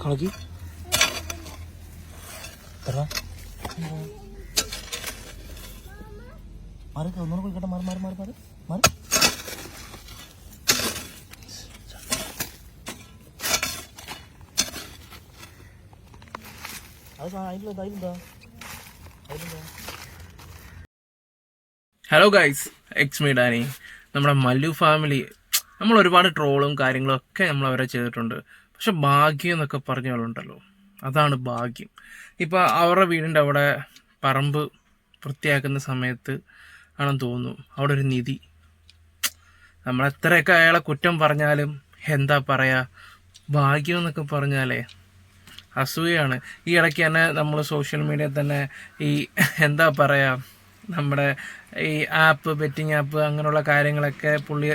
കളക്കി മാറി ഒന്നുകൂടെ പോയിക്കട്ടെ മാറി മാറി മാറി മാറി. മാറി. അത് അതിലെന്താ അതിലെന്താ അതിലെന്താ hello guys excuse me Danny നമ്മുടെ മല്ലു ഫാമിലി നമ്മൾ ഒരുപാട് ട്രോളും കാര്യങ്ങളും ഒക്കെ നമ്മൾ അവരെ ചെയ്തിട്ടുണ്ട്. പക്ഷെ ഭാഗ്യം എന്നൊക്കെ പറഞ്ഞുണ്ടല്ലോ അതാണ് ഭാഗ്യം. ഇപ്പം അവരുടെ വീടിന്റെ അവിടെ പറമ്പ് വൃത്തിയാക്കുന്ന സമയത്ത് ആണെന്ന് തോന്നുന്നു. അവിടെ ഒരു നിധി. നമ്മൾ എത്രയൊക്കെ അയാളെ കുറ്റം പറഞ്ഞാലും എന്താ പറയുക ഭാഗ്യം എന്നൊക്കെ പറഞ്ഞാലേ അസൂയാണ് ഈ ഇടയ്ക്ക് തന്നെ നമ്മൾ സോഷ്യൽ മീഡിയയിൽ തന്നെ ഈ എന്താ പറയാ നമ്മുടെ ഈ ആപ്പ് ബെറ്റിംഗ് ആപ്പ് അങ്ങനെയുള്ള കാര്യങ്ങളൊക്കെ പുള്ളി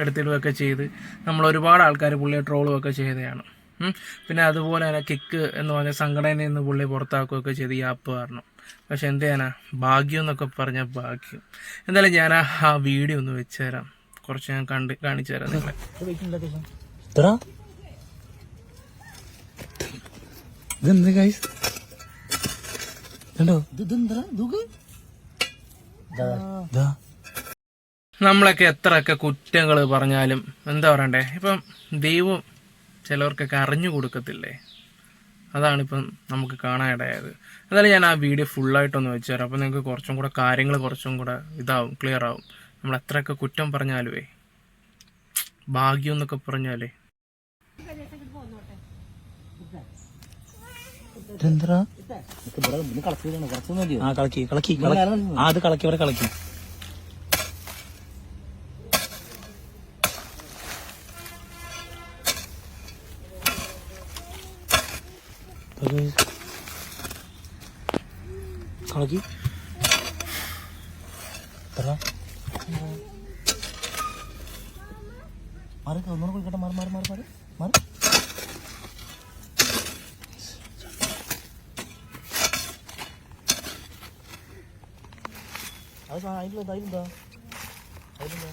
എടുത്തിടുകയൊക്കെ ചെയ്ത് നമ്മൾ ഒരുപാട് ആൾക്കാർ പുള്ളിയെ ട്രോളും ഒക്കെ ചെയ്തതാണ്. പിന്നെ അതുപോലെ തന്നെ കിക്ക് എന്ന് പറഞ്ഞ സംഘടനയിൽ നിന്ന് പുള്ളി പുറത്താക്കുകയൊക്കെ ചെയ്ത് ഈ ആപ്പ് കാരണം. പക്ഷെ എന്ത് ചെയ്യാനാ? ഭാഗ്യം എന്നൊക്കെ പറഞ്ഞ ഭാഗ്യം. എന്തായാലും ഞാൻ ആ- വീഡിയോ ഒന്ന് വെച്ച് തരാം കുറച്ച് ഞാൻ കണ്ട് കാണിച്ചു തരാം നിങ്ങളെ. ഇതെന്ത് ഗൈസ് കണ്ടോ? ഇതെന്താ? ദുഃഖ നമ്മളൊക്കെ എത്രയൊക്കെ കുറ്റങ്ങൾ പറഞ്ഞാലും എന്താ പറയണ്ടേ? ഇപ്പം ദൈവം ചിലവർക്കൊക്കെ അറിഞ്ഞു കൊടുക്കത്തില്ലേ? അതാണിപ്പം നമുക്ക് കാണാനിടയായത്. എന്തായാലും ഞാൻ ആ വീഡിയോ ഫുള്ളായിട്ടൊന്ന് വെച്ചു തരാം. അപ്പോൾ നിങ്ങൾക്ക് കുറച്ചും കൂടെ കാര്യങ്ങൾ കുറച്ചും കൂടെ ഇതാവും ക്ലിയർ ആവും. നമ്മൾ എത്രയൊക്കെ കുറ്റം പറഞ്ഞാലുവേ ഭാഗ്യം എന്നൊക്കെ പറഞ്ഞാലേ. ആ കളക്കി കളക്കി കള- ആ അത് കളക്കി ഇവിടെ കളക്കി. കളക്കി. മാറി ഒന്നുകൂടെ പോയിക്കട്ടെ മാറി മാറി മാറി മാറി മാറി. അത് അതിലെന്താ അതിലെന്താ അതിലെന്താ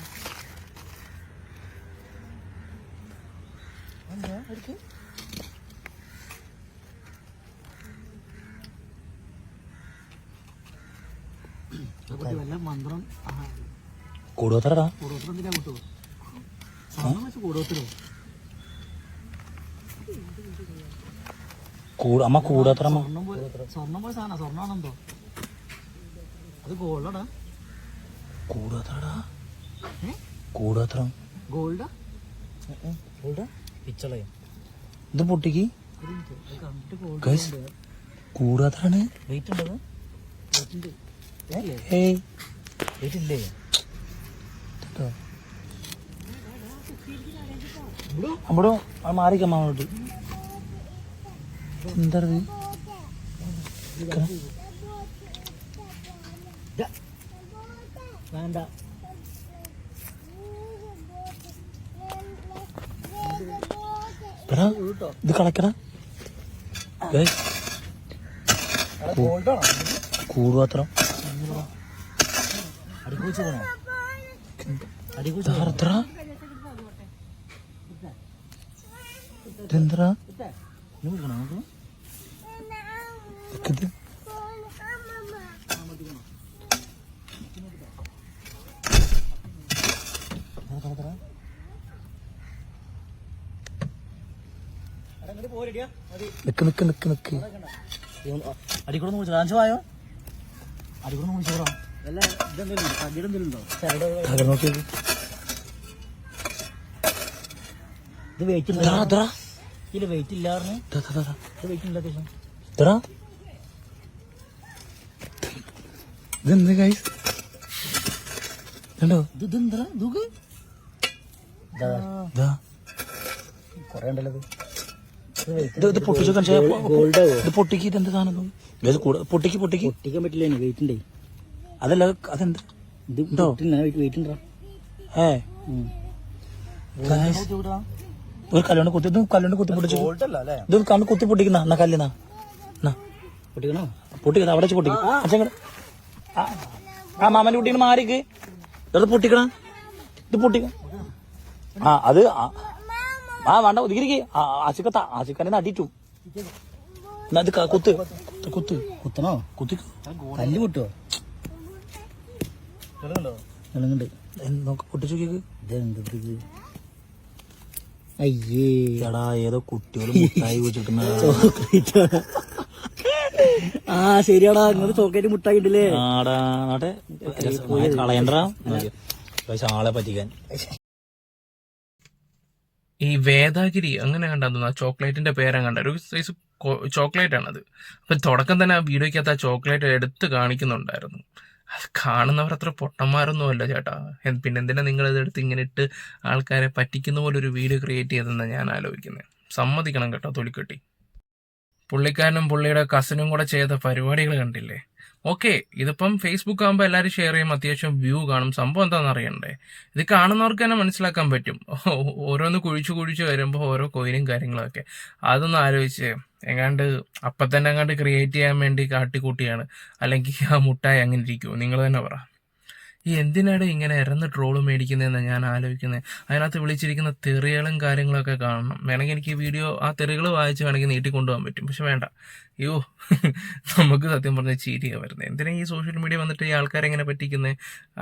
എന്താ അവർക്ക് വല്ല മന്ത്രം കൂടുതലടാ കൂടോത്രം എന്തിനാ കിട്ടുമോ സ്വർണം വെച്ച് കൂടോത്തിലോ കൂട അമ്മ കൂടത്ര അമ്മ പോലെ സ്വർണം പോലെ സാധനം സ്വർണമാണെന്തോ അത് ഗോൾഡാടാ കൂടത്രടാ ഏ? ഗോൾഡാ? ഗോൾഡാ? പിച്ചളയോ. ഇത് പൊട്ടിക്ക്. ഗൈസ് കൂടത്രാണ് വെയിറ്റ് ഉണ്ടത്? ഏയ് വെയിറ്റ് ഇല്ലേ? അവിടെ മാറിക്കമ്മ അങ്ങോട്ട്. എന്താ വേണ്ട. ഇത് കളക്കടാ. കൂട് ഗോൾഡാണോ കൂടുപാത്രം അടിക്കുറിച്ച് പോണോ അടിക്കുറിച്ച് ഇതെന്തരാ ഇതെന്തരാ നോക്കണം നമുക്ക് ഇത് നിക്ക് നിക്ക് നിക്ക് നിക്ക്. അടിക്കൂടെ അഞ്ചു പോയോ അടിക്കൂടെ ഇത് വെയിറ്റ് ഇതാ ഇല്ല ഇതിൽ വെയിറ്റ് ഇല്ലാറിന് വെയിറ്റ് ഇല്ല അത്യാവശ്യം. ഇതാ ഇതെന്ത് ഗൈസ് കണ്ടോ? ഇത് ഇതെന്താ? കൊറേ ഉണ്ടല്ലോ ഇത് ഇത് പൊട്ടിച്ചു ഇത് പൊട്ടിക്ക് ഇത് എന്ത് സാധനം പൊട്ടിക്ക് പൊട്ടിക്ക്. പൊട്ടിക്കാൻ പറ്റില്ല വെയിറ്റ് ഉണ്ടേ. അതല്ല അതെന്ത്? ഇത് ഉണ്ടോ? വെയിറ്റ് ഉണ്ടോ ഏ. ഒരു കല്ലുകൊണ്ട് കുത്തി ഇത് കല്ലുകൊണ്ട് കുത്തി പൊട്ടിച്ചു ഇത് കണ്ണ് കുത്തി പൊട്ടിക്കുന്ന എന്നാ കല്ലുന്നാ പൊട്ടിക്കണോ? പൊട്ടിക്കുന്ന അവിടെ വെച്ച് പൊട്ടിക്കും. അച്ഛൻ ആ മാമന്റെ കുട്ടീനെ മാറിക്ക്. ഇത് പൊട്ടിക്കണ? ഇത് പൊട്ടിക്ക ആ അത് ആ- വേണ്ട ഒതുക്കിരിക്ക് ആശിക്കത്ത ആശിക്കനെ നടിയിട്ടു എന്നാ ഇത് കുത്ത്. കുത്ത്. കുത്തണോ? കുത്തി കല്ല് കുട്ടോ ഇളങ്ങുണ്ട് നോക്ക് പൊട്ടിച്ചു നോക്കിയത് അയ്യേ. എടാ ഏതോ കുട്ടികൾ മുട്ടായി ആ ശരിയാടാ ഇങ്ങോട്ട് ചോക്കേറ്റ് മുട്ടായി ഉണ്ടല്ലേ ആടാ പക്ഷെ ആളെ പറ്റിക്കാൻ. ഈ വേദാഗിരി അങ്ങനെ കണ്ടെന്നു ആ ചോക്ലേറ്റിന്റെ പേരാണ് കണ്ട ഒരു സൈസ് ചോക്ലേറ്റ് ആണത് അപ്പൊ തുടക്കം തന്നെ ആ വീഡിയോയ്ക്കകത്ത് ആ ചോക്ലേറ്റ് എടുത്ത് കാണിക്കുന്നുണ്ടായിരുന്നു. അത് കാണുന്നവർ അത്ര പൊട്ടന്മാരൊന്നും അല്ല ചേട്ടാ. പിന്നെ എന്തിനാ നിങ്ങൾ ഇതെടുത്ത് ഇങ്ങനെ ഇട്ട് ആൾക്കാരെ പറ്റിക്കുന്ന പോലെ ഒരു വീഡിയോ ക്രിയേറ്റ് ചെയ്തെന്നാണ് ഞാൻ ആലോചിക്കുന്നത് സമ്മതിക്കണം കേട്ടോ തൊലിക്കെട്ടി. പുള്ളിക്കാരനും പുള്ളിയുടെ കസിനും കൂടെ ചെയ്ത പരിപാടികൾ കണ്ടില്ലേ? ഓക്കെ ഇതിപ്പം ഫേസ്ബുക്ക് ആകുമ്പോൾ എല്ലാവരും ഷെയർ ചെയ്യും അത്യാവശ്യം വ്യൂ കാണും. സംഭവം എന്താണെന്ന് അറിയണ്ടേ? ഇത് കാണുന്നവർക്ക് തന്നെ മനസ്സിലാക്കാൻ പറ്റും. ഓരോന്ന് കുഴിച്ചു കുഴിച്ചു വരുമ്പോൾ ഓരോ കോയിനും കാര്യങ്ങളൊക്കെ. അതൊന്ന് ആലോചിച്ച് എങ്ങാണ്ട് അപ്പം തന്നെ എങ്ങാണ്ട് ക്രിയേറ്റ് ചെയ്യാൻ വേണ്ടി കാട്ടിക്കൂട്ടിയാണ്. അല്ലെങ്കിൽ ആ മുട്ടായി അങ്ങനെ ഇരിക്കുമോ നിങ്ങൾ തന്നെ പറ. ഈ എന്തിനാണ് ഇങ്ങനെ ഇറന്ന് ട്രോൾ മേടിക്കുന്നതെന്ന് ഞാൻ ആലോചിക്കുന്നത് അതിനകത്ത് വിളിച്ചിരിക്കുന്ന തെറികളും കാര്യങ്ങളൊക്കെ കാണണം. വേണമെങ്കിൽ എനിക്ക് ഈ വീഡിയോ ആ തെറികൾ വായിച്ച് വേണമെങ്കിൽ നീട്ടിക്കൊണ്ടുപോകാൻ പറ്റും. പക്ഷെ വേണ്ട. അയ്യോ നമുക്ക് സത്യം പറഞ്ഞ ചീരിയാണ് വരുന്നത് എന്തിനാ ഈ സോഷ്യൽ മീഡിയ വന്നിട്ട് ഈ ആൾക്കാരെ എങ്ങനെ പറ്റിക്കുന്നത്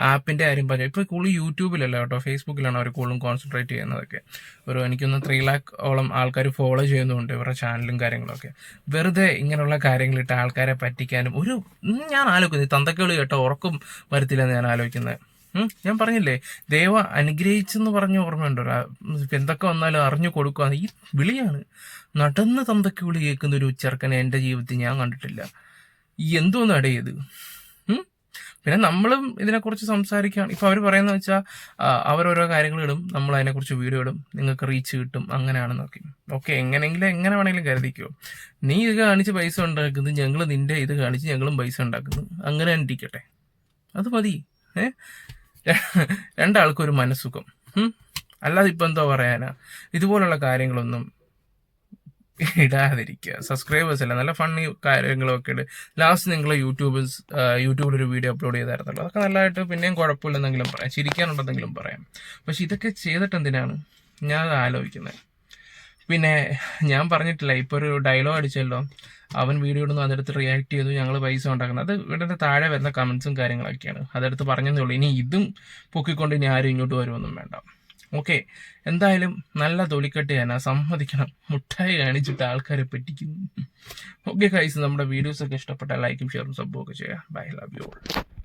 ആപ്പിന്റെ കാര്യം പറഞ്ഞു ഇപ്പോൾ കൂടുതൽ യൂട്യൂബിലല്ല കേട്ടോ ഫേസ്ബുക്കിലാണ് അവർ കൂടുതലും കോൺസെൻട്രേറ്റ് ചെയ്യുന്നതൊക്കെ. ഒരു എനിക്കൊന്ന് ത്രീ ലാക്ക് ഓളം ആൾക്കാർ ഫോളോ ചെയ്യുന്നുണ്ട് ഇവരുടെ ചാനലും കാര്യങ്ങളൊക്കെ. വെറുതെ ഇങ്ങനെയുള്ള കാര്യങ്ങളിട്ട് ആൾക്കാരെ പറ്റിക്കാനും ഒരു ഞാൻ ആലോചിക്കുന്നത് തന്തക്കേൾ കേട്ടോ ഉറക്കം വരത്തില്ലെന്ന് ഞാൻ ആലോചിക്കുന്നത് ഞാൻ പറഞ്ഞില്ലേ ദേവ അനുഗ്രഹിച്ചെന്ന് പറഞ്ഞ ഓർമ്മയുണ്ടോ? എന്തൊക്കെ വന്നാലും അറിഞ്ഞു കൊടുക്കുക. ഈ വിളിയാണ്. നടന്ന് തന്തയ്ക്ക് വിളി കേൾക്കുന്ന ഒരു ചെറുക്കനെ എന്റെ ജീവിതത്തിൽ ഞാൻ കണ്ടിട്ടില്ല. എന്തോന്ന് അടയത് പിന്നെ നമ്മളും ഇതിനെക്കുറിച്ച് സംസാരിക്കുകയാണ്. ഇപ്പം അവർ പറയുന്നത് വെച്ചാൽ അവരോരോ കാര്യങ്ങൾ ഇടും. നമ്മൾ അതിനെക്കുറിച്ച് വീഡിയോ ഇടും. നിങ്ങൾക്ക് റീച്ച് കിട്ടും. അങ്ങനെയാണെന്നൊക്കെ. ഓക്കെ എങ്ങനെയെങ്കിലും എങ്ങനെ വേണമെങ്കിലും കരുതിക്കോ. നീ ഇത് കാണിച്ച് പൈസ ഉണ്ടാക്കുന്നു ഞങ്ങൾ നിന്റെ ഇത് കാണിച്ച് ഞങ്ങളും പൈസ ഉണ്ടാക്കുന്നു. അങ്ങനെ ഇരിക്കട്ടെ. അത് മതി. ഏ? രണ്ടാൾക്കും ഒരു മനസ്സുഖം അല്ലാതെ ഇപ്പം എന്തോ പറയാനാ. ഇതുപോലുള്ള കാര്യങ്ങളൊന്നും ഇടാതിരിക്കുക. സബ്സ്ക്രൈബേഴ്സ് അല്ല നല്ല ഫണ്ണി കാര്യങ്ങളൊക്കെ ഉണ്ട് ലാസ്റ്റ് നിങ്ങൾ യൂട്യൂബിൽ യൂട്യൂബിൽ ഒരു വീഡിയോ അപ്ലോഡ് ചെയ്തായിരുന്നല്ലോ. അതൊക്കെ നല്ലതായിട്ട് പിന്നെയും കുഴപ്പമില്ലെന്നെങ്കിലും പറയാം. ചിരിക്കാനുണ്ടെന്നെങ്കിലും പറയാം. പക്ഷെ ഇതൊക്കെ ചെയ്തിട്ട് എന്തിനാണ് ഞാൻ ആലോചിക്കുന്നത്. പിന്നെ ഞാൻ പറഞ്ഞിട്ടില്ല ഇപ്പൊ ഒരു ഡയലോഗ് അടിച്ചല്ലോ. അവൻ വീഡിയോ ഇടുന്നു അതെടുത്ത് റിയാക്ട് ചെയ്തു ഞങ്ങൾ പൈസ ഉണ്ടാക്കുന്നത് അത് ഇവിടെ താഴെ വരുന്ന കമൻസും കാര്യങ്ങളൊക്കെയാണ്. അതെടുത്ത് പറഞ്ഞതേ ഉള്ളൂ. ഇനി ഇതും പൊക്കിക്കൊണ്ട് ഇനി ആരും ഇങ്ങോട്ട് വരുമൊന്നും വേണ്ട. ഓക്കെ എന്തായാലും നല്ല തൊലിക്കെട്ട് തന്നെ സമ്മതിക്കണം. മുട്ടായി കാണിച്ചിട്ട് ആൾക്കാരെ പറ്റിക്കുന്നു. ഓക്കെ കൈസ് നമ്മുടെ വീഡിയോസ് ഒക്കെ ഇഷ്ടപ്പെട്ടാൽ ലൈക്കും ഷെയറും സബ്ബും ഒക്കെ ചെയ്യാം ബൈ ലവ് യു ഓൾ